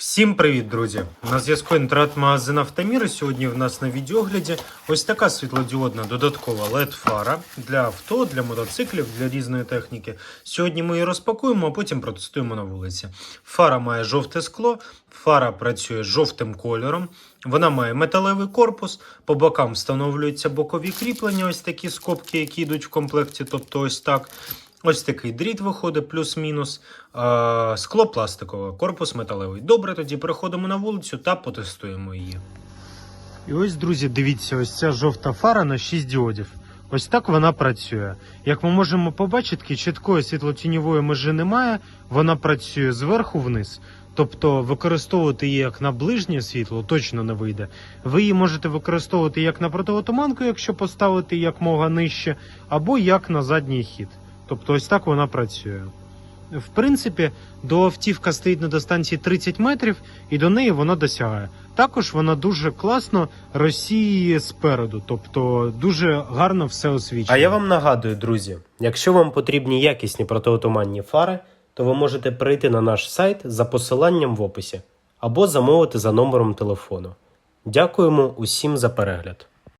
Всім привіт, друзі! На зв'язку інтернет-магазин Автомір. Сьогодні в нас на відеогляді ось така світлодіодна додаткова LED-фара для авто, для мотоциклів, для різної техніки. Сьогодні ми її розпакуємо, а потім протестуємо на вулиці. Фара має жовте скло, фара працює жовтим кольором. Вона має металевий корпус, по бокам встановлюються бокові кріплення, ось такі скобки, які йдуть в комплекті, тобто ось так. Ось такий дріт виходить, плюс-мінус. Скло пластикове, корпус металевий. Добре, тоді переходимо на вулицю та потестуємо її. І ось, друзі, дивіться, ось ця жовта фара на 6 діодів. Ось так вона працює. Як ми можемо побачити, чіткої світлотіньової межі немає, вона працює зверху вниз. Тобто використовувати її як на ближнє світло точно не вийде. Ви її можете використовувати як на противотуманку, якщо поставити як мога нижче, або як на задній хід. Тобто ось так вона працює. В принципі, до автівка стоїть на дистанції 30 метрів, і до неї вона досягає. Також вона дуже класно розсіює спереду, тобто дуже гарно все освічує. А я вам нагадую, друзі, якщо вам потрібні якісні протиотуманні фари, то ви можете прийти на наш сайт за посиланням в описі або замовити за номером телефону. Дякуємо усім за перегляд.